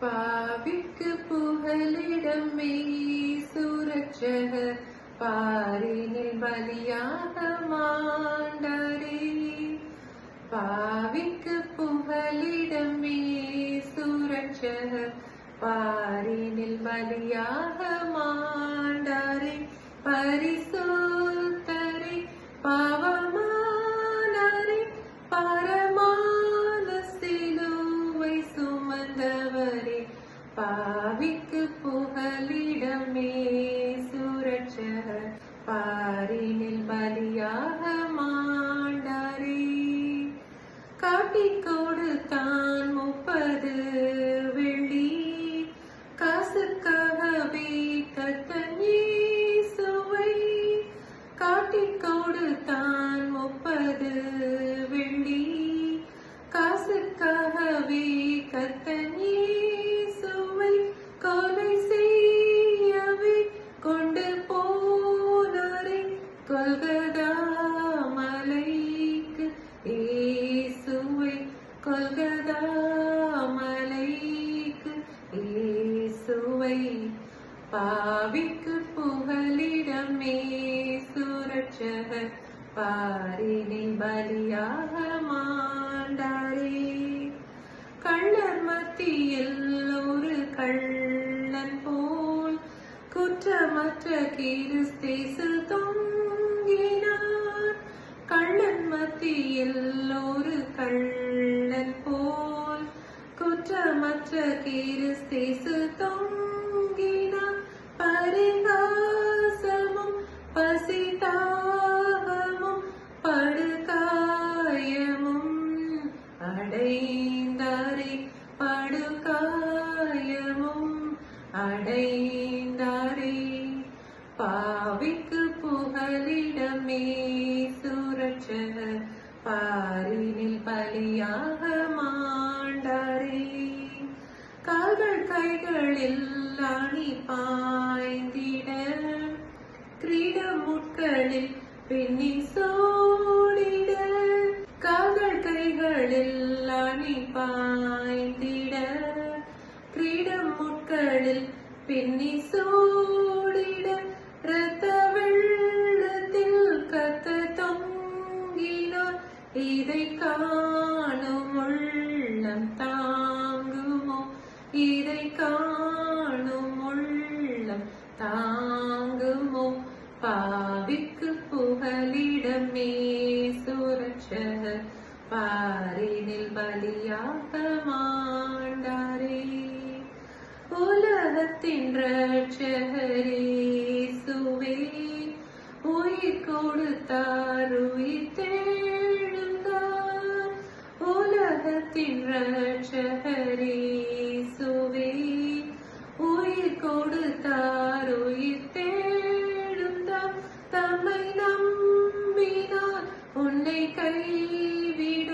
பாவிக்கு புகலிடம் சுரட்சக பாரினில் பலியாக மாண்டரே. பாவிக்கு புகலிடம் சுரட்சக பாரினில் பலியாக மாண்டாரே. பரிசோத்தரே பா பாவிக்கு புகலிடமே. சுரட்ச பாரினில் பலியாக மாண்டாரே. காட்டிக் கொடுத்தான் முப்பது வெள்ளி. காசுக்காகவே கத்தன் சுவை காட்டிக் கொடுத்தான் முப்பது வெள்ளி. காசுக்காகவே கத்தன் பாவிக்கு புகலிடமே சுரட்சக பாரினை பலியாக மாண்டாரே. கள்ளர் மத்தியில் ஒரு கள்ளன் போல் குற்றமற்ற கிறிஸ்தேசு தொங்கினார். கள்ளன் மத்தியில் ஒரு கள்ளன் போல் குற்றமற்ற கிறிஸ்தேசு தொங்க பரிகாசமும் பசிதாகமும் படுகாயமும் அடைந்தாரே படுகாயமும் அடைந்தாரே பாவிக்கு புகலிடமே சுரட்சக பாரினில் பலியாக கைகளில் அணி பாய்ந்திட கிரீட முட்களில் பின்னி சோடிட. காதல் கைகளில் அணி பாய்ந்திட கிரீட முட்களில் பின்னி சோ இதை காணும் உள்ளம் தாங்குமோ பாவிக்கு புகலிடமே சுரட்சக பாரினில் பலியாக மாண்டாரே உலகத்தின் ரட்சகரே சுவே உயிர் நம்மை நம்பினார் உன்னை கைவிட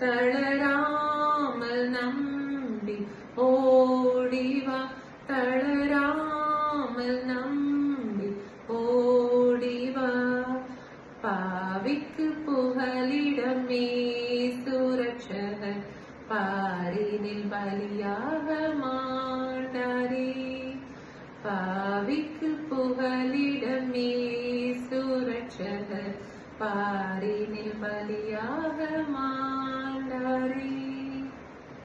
தளராமல் நம்பி ஓடிவா தளராமல் நம்பி ஓடிவா பாவிக்கு புகலிடமே சுரட்சக பாரினில் பலியாக மாட்டாரே பாவிக்கு புகலிடமே பாரினில் பலியாக மாண்டாரே.